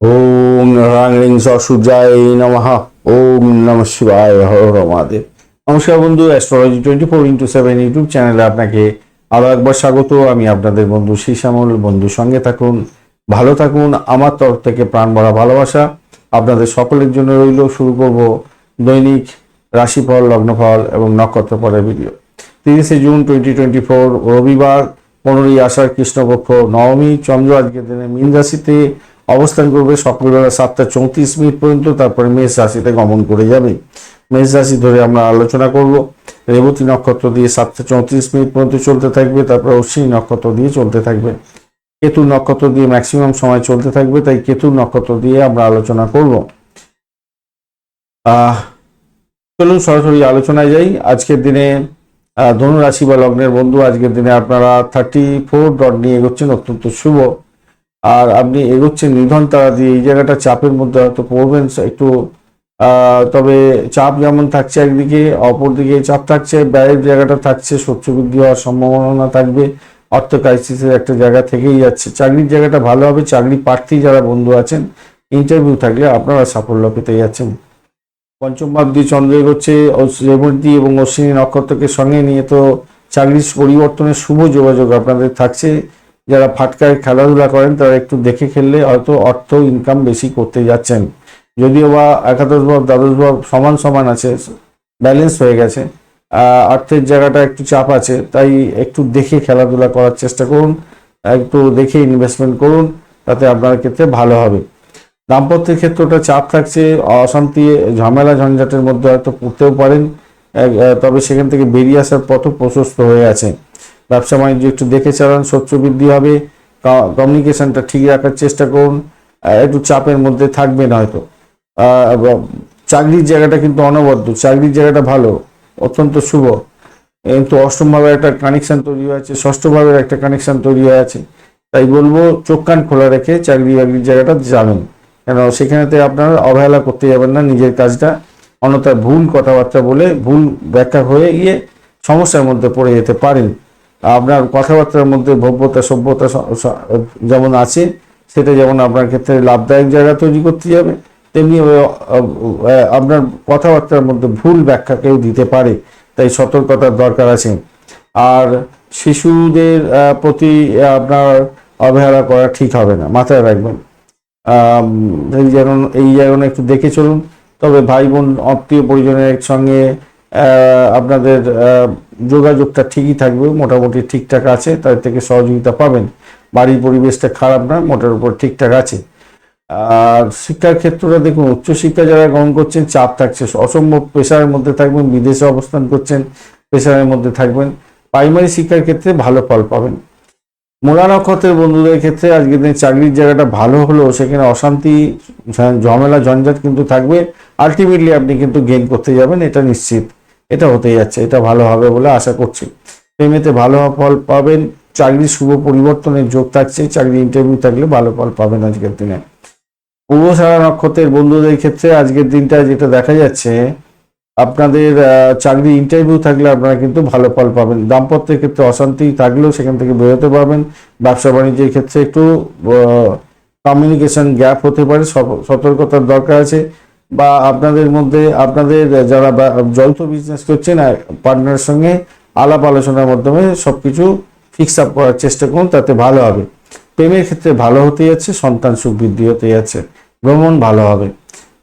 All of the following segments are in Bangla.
ওম রাং সূর্যায় নমঃ। ওম নম শিবায় হর মহাদেব। নমস্কার বন্ধু astrology twenty four into seven YouTube চ্যানেলে আপনাকে আরও একবার স্বাগত। আমি আপনাদের বন্ধু শ্যামল বন্ধুর সঙ্গে থাকুন, ভালো থাকুন। আমার তরফ থেকে প্রাণ ভরা ভালোবাসা আপনাদের সকলের জন্য রইল। শুরু করব দৈনিক রাশিফল, লগ্নফল এবং নক্ষত্রফলের ভিডিও তিরিশে জুন টোয়েন্টি টোয়েন্টি ফোর রবিবার, পনেরোই আষাঢ় কৃষ্ণপক্ষ, নবমী, চন্দ্র আজকের দিনে মীন রাশিতে। অবস্থান করবে সকালবেলা সাতটা চৌত্রিশ মিনিট পর্যন্ত তারপরে মেষ রাশিতে গমন করে যাবে। মেষ রাশি ধরে আমরা আলোচনা করব। রেবতী নক্ষত্র দিয়ে সাতটা চৌত্রিশ মিনিট পর্যন্ত চলতে থাকবে তারপরে অশ্বিনী নক্ষত্র দিয়ে চলতে থাকবে। কেতু নক্ষত্র দিয়ে ম্যাক্সিমাম সময় চলতে থাকবে তাই কেতু নক্ষত্র দিয়ে আমরা আলোচনা করব। চলুন সরাসরি আলোচনায় যাই। আজকের দিনে আহ, ধনু রাশি বা লগ্নের বন্ধু আজকের দিনে আপনারা থার্টি ফোর ডট নিয়ে এগোচ্ছেন অত্যন্ত শুভ। আর আপনি এগোচ্ছেন, নিধন তারা দিয়ে, এই জায়গাটা চাপের মধ্যে হয়তো পড়বেন একটু তবে চাপ যেমন থাকছে একদিকে, অপরদিকে চাপ থাকছে ব্যয়ের জায়গাটা থাকছে শত্রু বৃদ্ধি হওয়ার সম্ভাবনা থাকবে, অর্থ ক্রাইসিসের একটা জায়গা থেকেই যাচ্ছে। চাকরির জায়গাটা ভালো হবে, চাকরি প্রার্থী যারা বন্ধু আছেন ইন্টারভিউ থাকলে আপনারা সাফল্য পেতে যাচ্ছেন। পঞ্চম ভাবদি চন্দ্র এগোচ্ছে রেবতী এবং অশ্বিনী নক্ষত্রকে সঙ্গে নিয়ে তো চাকরির পরিবর্তনের শুভ যোগাযোগ আপনাদের থাকছে। যারা ফাটকায় খেলাধুলা করেন, তারা একটু দেখে খেললে হয়তো অর্থ ইনকাম বেশি করতে যাচ্ছেন। যদিও বা একাদশ ভাব দ্বাদশ ভাব সমান সমান আছে ব্যালেন্স হয়ে গেছে। অর্থের জায়গাটা একটু চাপ আছে, তাই একটু দেখে খেলাধুলা করার চেষ্টা করুন, একটু দেখে ইনভেস্টমেন্ট করুন, তাতে আপনার ক্ষেত্রে ভালো হবে। দাম্পত্যের ক্ষেত্রে ওটা চাপ থাকছে, অশান্তি, ঝামেলা, ঝঞ্ঝাটের মধ্যে হয়তো পড়তেও পারেন। তবে সেখান থেকে বেরিয়ে আসার পথও প্রশস্ত হয়ে আছে। ব্যবসা বাণিজ্য একটু দেখে চালান, শত্রু বৃদ্ধি হবে কমিউনিকেশনটা ঠিক রাখার চেষ্টা করুন একটু চাপের মধ্যে থাকবেন হয়তো। চাকরির জায়গাটা কিন্তু অনবদ্য, চাকরির জায়গাটা ভালো, অত্যন্ত শুভ। কিন্তু অষ্টমভাবে একটা কানেকশন তৈরি হয়েছে ষষ্ঠভাবের একটা কানেকশন তৈরি হয়ে আছে। তাই বলব, চোখ কান খোলা রেখে চাকরি বাকরির জায়গাটা যাবেন কেন, সেখানেতে আপনারা অবহেলা করতে যাবেন না, নিজের কাজটা অন্যথায় ভুল কথাবার্তা বলে ভুল ব্যাখ্যা হয়ে গিয়ে সমস্যার মধ্যে পড়ে যেতে পারেন। আপনার কথাবার্তার মধ্যে ভব্যতা, সভ্যতা যেমন আছে, সেটা যেমন আপনার ক্ষেত্রে লাভদায়ক জায়গা তৈরি করতে যাবে, তেমনি আপনার কথাবার্তার মধ্যে ভুল ব্যাখ্যা কেউ দিতে পারে, তাই সতর্কতার দরকার আছে। আর শিশুদের প্রতি আপনার অবহেলা করা ঠিক হবে না, মাথায় রাখবেন। এই যেন এই যেন একটু দেখে চলুন। তবে ভাই বোন আত্মীয় পরিজনের সঙ্গে আপনাদের যোগাযোগটা ঠিকই থাকবে, মোটামুটি ঠিকঠাক আছে তাদের থেকে সহযোগিতা পাবেন। বাড়ির পরিবেশটা খারাপ না, মোটার উপর ঠিকঠাক আছে। আর শিক্ষার ক্ষেত্রটা দেখুন, উচ্চশিক্ষা যারা গ্রহণ করছেন, চাপ থাকছে, অসম্ভব প্রেশারের মধ্যে থাকবেন, বিদেশে অবস্থান করছেন পেশারের মধ্যে থাকবেন। প্রাইমারি শিক্ষার ক্ষেত্রে ভালো ফল পাবেন। মূলা নক্ষত্রের বন্ধুদের ক্ষেত্রে আজকের দিনে চাকরির জায়গাটা ভালো হলেও সেখানে অশান্তি, ঝামেলা, ঝঞ্ঝাট কিন্তু থাকবে। আলটিমেটলি আপনি কিন্তু গেইন করতে যাবেন, এটা নিশ্চিত। এটা হতে যাচ্ছে, এটা ভালো হবে বলে আশা করছি। প্রেমেতে ভালো ফল পাবেন, চাকরির শুভ পরিবর্তনের যোগ থাকছে চাকরি ইন্টারভিউ থাকলে ভালো ফল পাবেন আজকের দিনে। পূর্বসারা নক্ষত্রের বন্ধুদের ক্ষেত্রে আজকের দিনটা যেটা দেখা যাচ্ছে, আপনাদের চাকরি ইন্টারভিউ থাকলে আপনারা কিন্তু ভালো ফল পাবেন। দাম্পত্যের ক্ষেত্রে অশান্তি থাকলেও সেখান থেকে বেরোতে পারবেন। ব্যবসা বাণিজ্যের ক্ষেত্রে একটু কমিউনিকেশন গ্যাপ হতে পারে সতর্কতার দরকার আছে। বা আপনাদের মধ্যে, আপনাদের যারা যৌথ বিজনেস করছেন পার্টনারের সঙ্গে আলাপ আলোচনার মাধ্যমে সবকিছু ফিক্স আপ করার চেষ্টা করুন, তাতে ভালো হবে। প্রেমের ক্ষেত্রে ভালো হতে যাচ্ছে সন্তান সুখ বৃদ্ধি হতে যাচ্ছে ভ্রমণ ভালো হবে।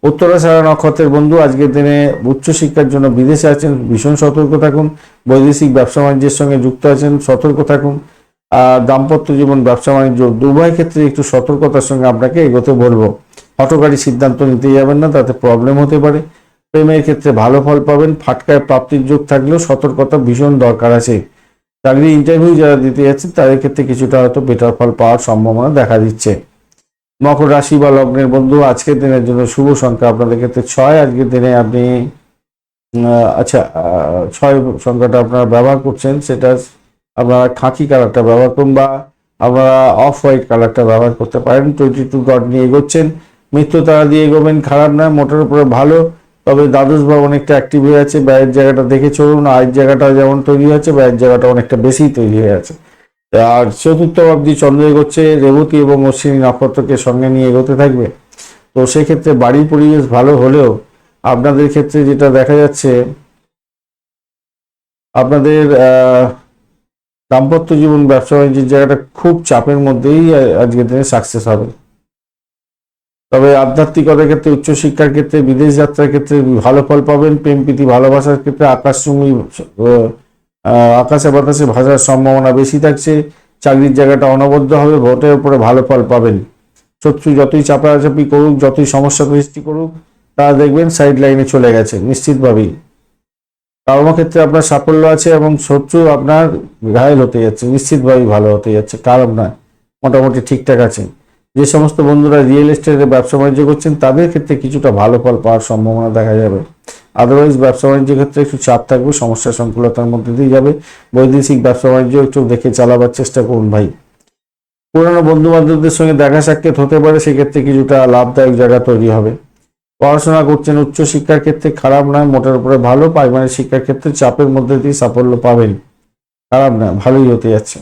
উত্তরাষাঢ়া নক্ষত্রের বন্ধু, আজকের দিনে উচ্চশিক্ষার জন্য বিদেশে আছেন, ভীষণ সতর্ক থাকুন। বৈদেশিক ব্যবসা বাণিজ্যের সঙ্গে যুক্ত আছেন, সতর্ক থাকুন। দাম্পত্য জীবন, ব্যবসা বাণিজ্য উভয় ক্ষেত্রে একটু সতর্কতার সঙ্গে আপনাকে এগোতে বলব। হটকারী সিদ্ধান্ত নিতে যাবেন না, তাতে প্রবলেম হতে পারে। প্রেমের ক্ষেত্রে ভালো ফল পাবেন, ফাটকায় প্রাপ্তির যোগ থাকলেও সতর্কতা ভীষণ দরকার আছে। চাকরি ইন্টারভিউ যারা দিতে যাচ্ছেন, তাদের ক্ষেত্রে কিছুটা হয়তো বেটার ফল পাওয়ার সম্ভাবনা দেখা দিচ্ছে। মকর রাশি বা লগ্নের বন্ধু, আজকের দিনের জন্য শুভ সংখ্যা আপনাদের ক্ষেত্রে ছয়, আজকের দিনে আপনি আচ্ছা ছয় সংখ্যাটা আপনারা ব্যবহার করছেন, সেটা আপনারা খাঁকি কালারটা ব্যবহার করুন বা আপনারা অফ হোয়াইট কালারটা ব্যবহার করতে পারেন। টোয়েন্টি টু ডট নিয়ে এগোচ্ছেন। মৃত্যু তারা দিয়ে এগোবেন, খারাপ না মোটের উপরে ভালো। তবে দ্বাদশ ভাব অনেকটা অ্যাক্টিভ হয়ে আছে ব্যয়ের জায়গাটা দেখে চলুন। আয়ের জায়গাটা যেমন তৈরি হয়েছে ব্যয়ের জায়গাটা অনেকটা বেশি তৈরি হয়ে আছে। আর চতুর্থ অব্দি চন্দ্র এগোচ্ছে, রেবতী এবং অশ্বিনী নক্ষত্রকে সঙ্গে নিয়ে এগোতে থাকবে। তো সেক্ষেত্রে বাড়ির পরিবেশ ভালো হলেও আপনাদের ক্ষেত্রে যেটা দেখা যাচ্ছে, আপনাদের দাম্পত্য জীবন ব্যবসা বাণিজ্যের জায়গাটা খুব চাপের মধ্যেই আজকের দিনে সাকসেস হবে। তবে আধ্যাত্মিকতার ক্ষেত্রে, উচ্চশিক্ষার ক্ষেত্রে, বিদেশ যাত্রার ক্ষেত্রে ভালো ফল পাবেন, প্রেম প্রীতি, ভালোবাসার ক্ষেত্রে আকাশচুম্বী আকাশে বাতাসে ভাসার সম্ভাবনা বেশি থাকছে। চাকরির জায়গাটা অনবদ্য হবে, ভোটের উপরে ভালো ফল পাবেন। শত্রু যতই চাপাচাপি করুক, যতই সমস্যা সৃষ্টি করুক, তারা দেখবেন সাইড লাইনে চলে গেছে, নিশ্চিতভাবেই। কর্মক্ষেত্রে আপনার সাফল্য আছে এবং শত্রু আপনার ঘায়ল হতে যাচ্ছে, নিশ্চিতভাবেই ভালো হতে যাচ্ছে, কারণ না মোটামুটি ঠিকঠাক আছে। যে সমস্ত বন্ধুরা রিয়েল এস্টেটের ব্যবসা বাণিজ্য করছেন, তাদের ক্ষেত্রে কিছুটা ভালো ফল পাওয়ার সম্ভাবনা দেখা যাবে। আদারওয়াইজ ব্যবসা বাণিজ্যের ক্ষেত্রে একটু চাপ থাকবে, সমস্যা সংকুলতার মধ্যে দিয়ে যাবে। বৈদেশিক ব্যবসা বাণিজ্য একটু দেখে চালাবার চেষ্টা করুন ভাই। পুরানো বন্ধু বান্ধবদের সঙ্গে দেখা সাক্ষাৎ হতে পারে, সেক্ষেত্রে কিছুটা লাভদায়ক জায়গা তৈরি হবে। পড়াশোনা করছেন উচ্চ শিক্ষার ক্ষেত্রে খারাপ নয়, মোটের উপরে ভালো প্রাইমারি শিক্ষার ক্ষেত্রে চাপের মধ্যে দিয়ে সাফল্য পাবেন। খারাপ নয়, ভালোই হতে যাচ্ছে।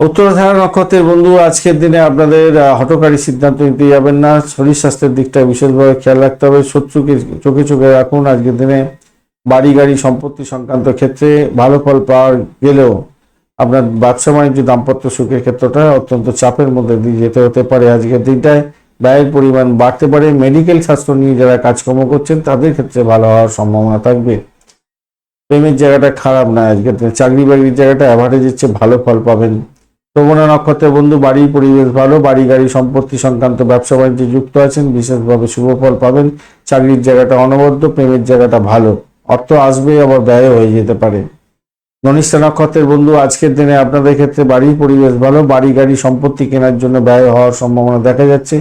উত্তরাধারা নক্ষত্রের বন্ধু আজকের দিনে আপনাদের আহ, হঠকারী সিদ্ধান্ত নিতে যাবেন না। শরীর স্বাস্থ্যের দিকটা বিশেষভাবে খেয়াল রাখতে হবে। শত্রুকে চোখে চোখে রাখুন। আজকের দিনে বাড়ি গাড়ি সম্পত্তি সংক্রান্ত ক্ষেত্রে ভালো ফল পাওয়া গেলেও আপনার ব্যবসা বাণিজ্য দাম্পত্য সুখের ক্ষেত্রটা অত্যন্ত চাপের মধ্যে দিয়ে যেতে হতে পারে আজকের দিনটায়। ব্যয়ের পরিমাণ বাড়তে পারে। মেডিকেল স্বাস্থ্য নিয়ে যারা কাজকর্ম করছেন তাদের ক্ষেত্রে ভালো হওয়ার সম্ভাবনা থাকবে। প্রেমের জায়গাটা খারাপ না আজকের দিনে। চাকরি বাকরির জায়গাটা অ্যাভারেজের চেয়ে ভালো ফল পাবেন। শ্রবণা নক্ষত্রের বন্ধু বাড়ির পরিবেশ ভালো, বাড়ি, গাড়ি সম্পত্তি সংক্রান্ত ব্যবসা বাণিজ্যে যুক্ত আছেন, বিশেষভাবে শুভ ফল পাবেন। চাকরির জায়গাটা অনবদ্য, প্রেমের জায়গাটা ভালো। অর্থ আসবে, আবার ব্যয় হয়ে যেতে পারে। ধনিষ্ঠা নক্ষত্রের বন্ধু, আজকের দিনে আপনাদের ক্ষেত্রে বাড়ির পরিবেশ ভালো, বাড়ি, গাড়ি সম্পত্তি কেনার জন্য ব্যয় হওয়ার সম্ভাবনা দেখা যাচ্ছে।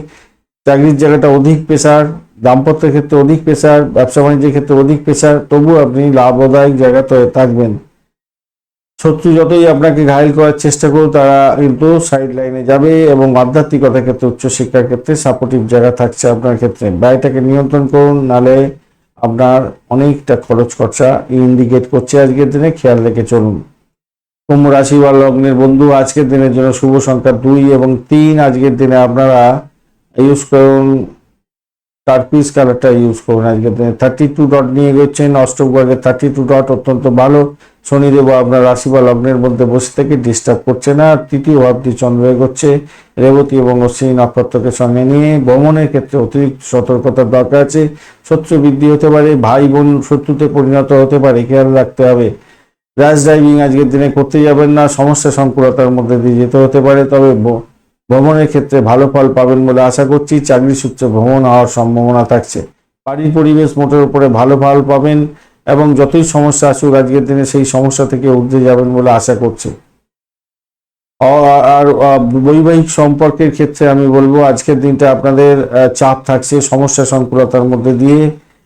চাকরির জায়গাটা অধিক পেশার, দাম্পত্যের ক্ষেত্রে অধিক পেশার, ব্যবসা বাণিজ্যের ক্ষেত্রে অধিক পেশার তবু আপনি লাভদায়ক জায়গাতে থাকবেন। শত্রু যতই আপনাকে ঘায়ল করার চেষ্টা করুক, তারা কিন্তু সাইড লাইনে যাবে এবং আধ্যাত্মিকতার ক্ষেত্রে উচ্চশিক্ষার ক্ষেত্রে সাপোর্টিভ জায়গা থাকছে আপনার ক্ষেত্রে। ব্যয়টাকে নিয়ন্ত্রণ করুন, নালে আপনার অনেকটা খরচ খরচা ইন্ডিকেট করছে আজকের দিনে। খেয়াল রেখে চলুন। কুম্ভ রাশি বা লগ্নের বন্ধু, আজকের দিনের জন্য শুভ সংখ্যা দুই এবং তিন। আজকের দিনে আপনারা ইউজ করুন টার্পিস কালারটা ইউজ করুন। আজকের দিনে থার্টি টু ডট নিয়ে গেছেন, অষ্টম বর্গের থার্টি টু ডট অত্যন্ত ভালো। শনিদেব আপনার রাশি বা লগ্নের মধ্যে বসে থেকে ডিস্টার্ব করছে না। তৃতীয় ভাবটি চন্দ্র এগোচ্ছে রেবতী এবং অশ্বিনী নক্ষত্রকে সঙ্গে নিয়ে ভ্রমণের ক্ষেত্রে অতিরিক্ত সতর্কতার দরকার আছে। শত্রু বৃদ্ধি হতে পারে, ভাই বোন শত্রুতে পরিণত হতে পারে, খেয়াল রাখতে হবে। র্যাশ ড্রাইভিং আজকের দিনে করতে যাবেন না, সমস্যা সংকুলতার মধ্যে দিয়ে যেতে হতে পারে, তবে ভ্রমণের ক্ষেত্রে ভালো ফল পাবেন বলে আশা করছি। চাকরি সূত্রে ভ্রমণ হওয়ার সম্ভাবনা থাকছে। বাড়ির পরিবেশ মোটের উপরে ভালো ফল পাবেন। এবং যতই সমস্যা আসুক, আজকের দিনে সেই সমস্যা থেকে উঠতে যাবেন বলে আশা করছি। আর বৈবাহিক সম্পর্কের ক্ষেত্রে আমি বলব, আজকের দিনটা আপনাদের চাপ থাকছে, সমস্যা সংকুলতার মধ্যে দিয়ে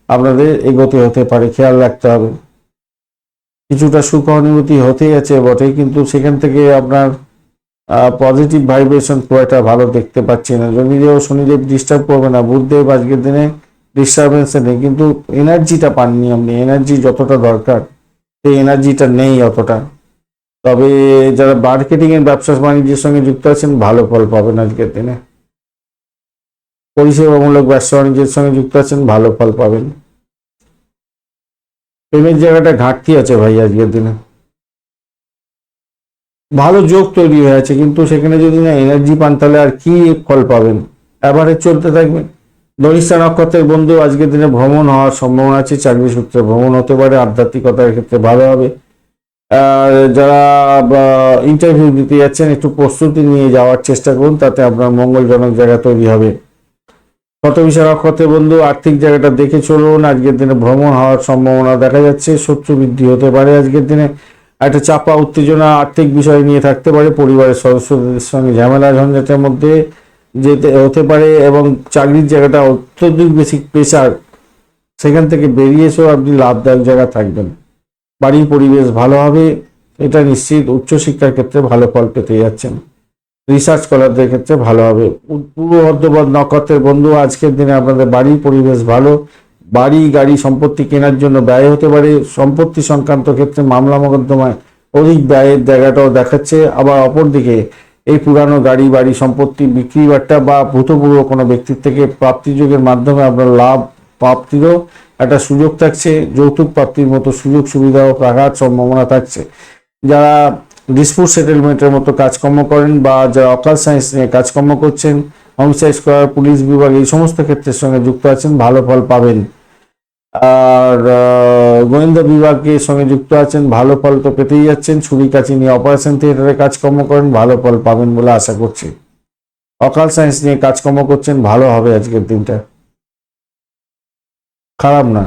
আপনাদের এগোতে হতে পারে, খেয়াল রাখতে হবে। কিছুটা সুখ অনুভূতি হতেই আছে বটে, কিন্তু সেখান থেকে আপনার পজিটিভ ভাইব্রেশন খুব একটা ভালো দেখতে পাচ্ছি না। শনিদেব শনিদেব ডিস্টার্ব করবে না, বুধদেব আজকের দিনে ডিস্টারবেন্স নেই, কিন্তু এনার্জিটা পাননি আপনি এনার্জি যতটা দরকার, সেই এনার্জিটা নেই অতটা। তবে যারা মার্কেটিং এর ব্যবসা বাণিজ্যের সঙ্গে যুক্ত আছেন, ভালো ফল পাবেন আজকের দিনে। পরিষেবামূলক ব্যবসা বাণিজ্যের সঙ্গে যুক্ত আছেন, ভালো ফল পাবেন। প্রেমের জায়গাটা ঘাটতি আছে ভাই আজকের দিনে। ভালো যোগ তৈরি হয়ে আছে, কিন্তু সেখানে যদি না এনার্জি পান, তাহলে আর কি ফল পাবেন? অ্যাভারেজ চলতে থাকবেন ধনিষ্ঠা নক্ষত্রের বন্ধু, আজকের দিনে ভ্রমণ হওয়ার সম্ভাবনা আছে, চাকরি সূত্রে ভ্রমণ হতে পারে, আধ্যাত্মিকতার ক্ষেত্রে ভালো হবে। আর যারা ইন্টারভিউ দিতে যাচ্ছেন, একটু প্রস্তুতি নিয়ে যাওয়ার চেষ্টা করুন, তাতে আপনার মঙ্গলজনক জায়গা তৈরি হবে। কত বিষয় নক্ষত্রের বন্ধু, আর্থিক জায়গাটা দেখে চলুন, আজকের দিনে ভ্রমণ হওয়ার সম্ভাবনা দেখা যাচ্ছে, শত্রু বৃদ্ধি হতে পারে আজকের দিনে। একটা চাপা, উত্তেজনা, আর্থিক বিষয় নিয়ে থাকতে পারে, পরিবারের সদস্যদের সঙ্গে ঝামেলা, ঝঞ্ঝাটের মধ্যে। যেতে হতে পারে এবং চাকরির জায়গাটা অত্যধিক বেশি প্রেশার সেখান থেকে বেরিয়ে এসেও আপনি লাভদায়ক জায়গা থাকবেন। বাড়ির পরিবেশ ভালো হবে, এটা নিশ্চিত উচ্চশিক্ষার ক্ষেত্রে ভালো ফল পেতে যাচ্ছেন। রিসার্চ স্কলারদের ক্ষেত্রে ভালো হবে। পূর্ব বর্ধমান নক্ষত্রের বন্ধু, আজকের দিনে আপনাদের বাড়ির পরিবেশ ভালো, বাড়ি, গাড়ি সম্পত্তি কেনার জন্য ব্যয় হতে পারে, সম্পত্তি সংক্রান্ত ক্ষেত্রে মামলা মোকদ্দমায় অধিক ব্যয়ের জায়গাটাও দেখাচ্ছে। আবার অপরদিকে এই পুরানো গাড়ি, বাড়ি, সম্পত্তি বিক্রি বাট্টা বা ভূতপূর্ব কোনো ব্যক্তির থেকে প্রাপ্তিযোগের মাধ্যমে আপনার লাভ, প্রাপ্তিরও একটা সুযোগ থাকছে, যৌতুক প্রাপ্তির মতো সুযোগ, সুবিধা ও প্রাঘাত সম্ভাবনা থাকছে। যারা ডিসপুট সেটেলমেন্টের মতো কাজকর্ম করেন বা যারা অকাল সায়েন্স নিয়ে কাজকর্ম করছেন হোমসাইড স্কোয়ার পুলিশ বিভাগ এই সমস্ত ক্ষেত্রের সঙ্গে যুক্ত আছেন, ভালো ফল পাবেন। আর গোয়েন্দা বিভাগের সঙ্গে যুক্ত আছেন, ভালো ফল তো পেতেই যাচ্ছেন। ছুরি কাছি নিয়ে অপারেশন থিয়েটারে কাজকর্ম করেন, ভালো ফল পাবেন বলে আশা করছি। অকাল সায়েন্স নিয়ে কাজকর্ম করছেন, ভালো হবে আজকের দিনটা। খারাপ না।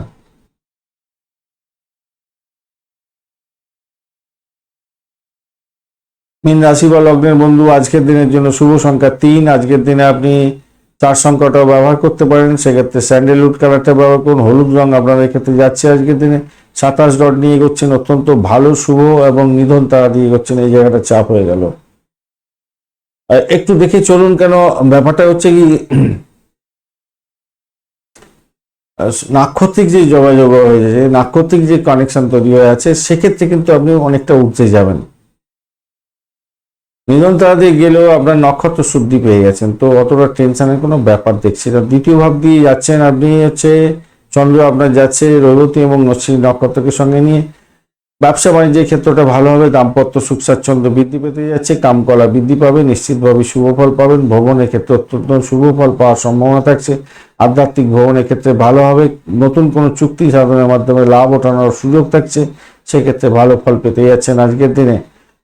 মিন রাশি বা লগ্নের বন্ধু, আজকের দিনের জন্য শুভ সংখ্যা তিন। আজকের দিনে আপনি চার সংখ্যাটাও ব্যবহার করতে পারেন। সেক্ষেত্রে স্যান্ডেলউড কালারটা ব্যবহার করুন। হলুদ রং আপনাদের ক্ষেত্রে যাচ্ছে আজকের দিনে। সাতাশ ডট নিয়ে এগোচ্ছেন অত্যন্ত ভালো, শুভ এবং নিধন তারা দিয়ে এগোচ্ছেন। এই জায়গাটা চাপ হয়ে গেল। একটু দেখে চলুন কেন। ব্যাপারটা হচ্ছে কি নাক্ষত্রিক যে যোগাযোগ হয়েছে নাক্ষত্রিক যে কানেকশন তৈরি হয়ে আছে, সেক্ষেত্রে কিন্তু আপনি অনেকটা উঠতে যাবেন। দিয়ে গেলেও আপনার নক্ষত্র শুদ্ধি পেয়ে গেছেন, তো অতটা টেনশনের কোনো ব্যাপার দেখছি না। দ্বিতীয় ভাব দিয়ে যাচ্ছেন আপনি হচ্ছে চন্দ্র আপনার যাচ্ছে রবতী এবং নশ্রী নক্ষত্রকে সঙ্গে নিয়ে। ব্যবসা বাণিজ্যের ক্ষেত্রটা ভালো হবে, দাম্পত্য সুখ স্বাচ্ছন্দ্য বৃদ্ধি পেতে যাচ্ছে, কামকলা বৃদ্ধি পাবে নিশ্চিতভাবে শুভ ফল পাবেন, ভ্রমণের ক্ষেত্রে অত্যন্ত শুভ ফল পাওয়ার সম্ভাবনা থাকছে, আধ্যাত্মিক ভ্রমণের ক্ষেত্রে ভালো হবে, নতুন কোনো চুক্তি সাধনের মাধ্যমে লাভ ওঠানোর সুযোগ থাকছে, সেক্ষেত্রে ভালো ফল পেতে যাচ্ছেন আজকের দিনে।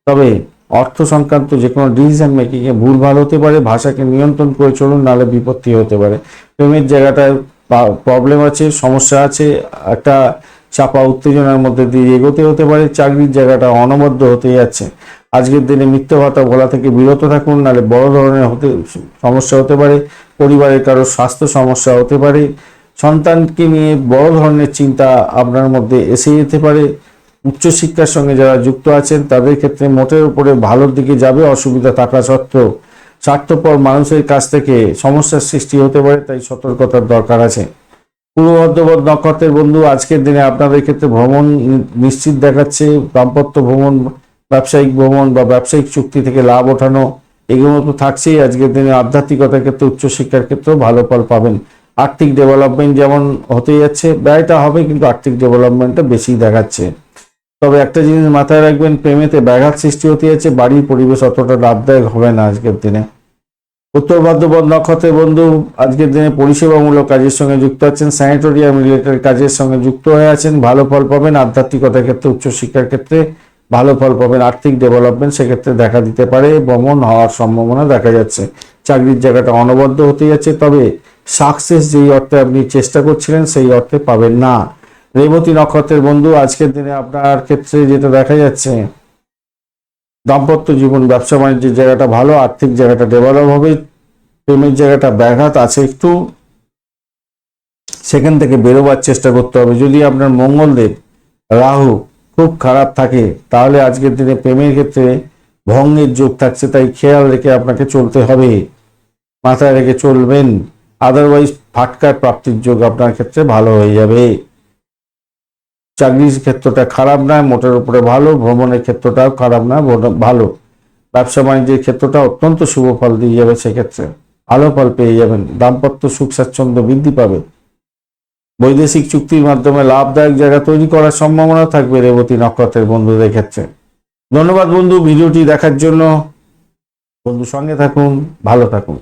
তবে অর্থ সংক্রান্ত যে কোনো ডিসিশন মেকিং এ ভুল ভালো হতে পারে, ভাষাকে নিয়ন্ত্রণ করে চলুন, নাহলে বিপত্তি হতে পারে। প্রেমের জায়গাটায় প্রবলেম আছে, সমস্যা আছে, একটা চাপা উত্তেজনার মধ্যে দিয়ে এগোতে হতে পারে, চাকরির জায়গাটা অনবদ্য হতে যাচ্ছে। আজকের দিনে মিথ্যে ভাতা বলা থেকে বিরত থাকুন, নাহলে বড় ধরনের হতে, সমস্যা হতে পারে, পরিবারের কারও স্বাস্থ্য সমস্যা হতে পারে, সন্তানকে নিয়ে বড় ধরনের চিন্তা আপনার মধ্যে এসে যেতে পারে। উচ্চশিক্ষার সঙ্গে যারা যুক্ত আছেন, তাদের ক্ষেত্রে মোটের উপরে ভালোর দিকে যাবে অসুবিধা থাকা সত্ত্বেও। স্বার্থপর মানুষের কাছ থেকে সমস্যার সৃষ্টি হতে পারে, তাই সতর্কতার দরকার আছে। পূর্ব বর্ধমান নক্ষত্রের বন্ধু, আজকের দিনে আপনাদের ক্ষেত্রে ভ্রমণ নিশ্চিত দেখাচ্ছে। দাম্পত্য ভ্রমণ, ব্যবসায়িক ভ্রমণ বা ব্যবসায়িক চুক্তি থেকে লাভ ওঠানো এগুলো তো থাকছেই। আজকের দিনে আধ্যাত্মিকতার ক্ষেত্রে, উচ্চশিক্ষার ক্ষেত্রেও ভালো ফল পাবেন। আর্থিক ডেভেলপমেন্ট যেমন হতে যাচ্ছে, ব্যয়টা হবে, কিন্তু আর্থিক ডেভেলপমেন্টটা বেশি দেখাচ্ছে। তবে একটা জিনিস মাথায় রাখবেন, প্রেমেতে ব্যাঘাত সৃষ্টি হতে যাচ্ছে, বাড়ির পরিবেশ অতটা লাভদায়ক হবে না আজকের দিনে। উত্তর ভাদ্রপদ নক্ষত্রের বন্ধু আজকের দিনে পরিষেবামূলক কাজের সঙ্গে যুক্ত আছেন স্যানিটোরিয়াম রিলেটেড কাজের সঙ্গে যুক্ত হয়ে আছেন, ভালো ফল পাবেন, আধ্যাত্মিকতার ক্ষেত্রে, উচ্চশিক্ষার ক্ষেত্রে ভালো ফল পাবেন, আর্থিক ডেভেলপমেন্ট সেক্ষেত্রে দেখা দিতে পারে, ভ্রমণ হওয়ার সম্ভাবনা দেখা যাচ্ছে। চাকরির জায়গাটা অনবদ্য হতে যাচ্ছে, তবে সাকসেস যেই অর্থে আপনি চেষ্টা করছিলেন, সেই অর্থে পাবেন না। রেবতী নক্ষত্রের বন্ধু, আজকের দিনে আপনার ক্ষেত্রে যেটা দেখা যাচ্ছে, দাম্পত্য জীবন, ব্যবসা বাণিজ্যের জায়গাটা ভালো, আর্থিক জায়গাটা ডেভেলপ হবে, প্রেমের জায়গাটা ব্যাঘাত আছে একটু, সেখান থেকে বেরোবার চেষ্টা করতে হবে। যদি আপনার মঙ্গলদেব, রাহু খুব খারাপ থাকে, তাহলে আজকের দিনে প্রেমের ক্ষেত্রে ভঙ্গের যোগ থাকছে, তাই খেয়াল রেখে আপনাকে চলতে হবে। মাথায় রেখে চলবেন। আদারওয়াইজ ফাটকার প্রাপ্তির যোগ আপনার ক্ষেত্রে ভালো হয়ে যাবে। চাকরির ক্ষেত্রটা খারাপ নয়, মোটের উপরে ভালো, ভ্রমণের ক্ষেত্রটাও খারাপ নয় ভালো। ব্যবসা বাণিজ্যের ক্ষেত্রটা অত্যন্ত শুভ ফল দিয়ে যাবে সেক্ষেত্রে। ভালো ফল পেয়ে যাবেন, দাম্পত্য সুখ, স্বাচ্ছন্দ্য বৃদ্ধি পাবে। বৈদেশিক চুক্তির মাধ্যমে লাভদায়ক জায়গা তৈরি করার সম্ভাবনা থাকবে রেবতী নক্ষত্রের বন্ধুদের ক্ষেত্রে। ধন্যবাদ বন্ধু, ভিডিওটি দেখার জন্য। বন্ধু সঙ্গে থাকুন, ভালো থাকুন।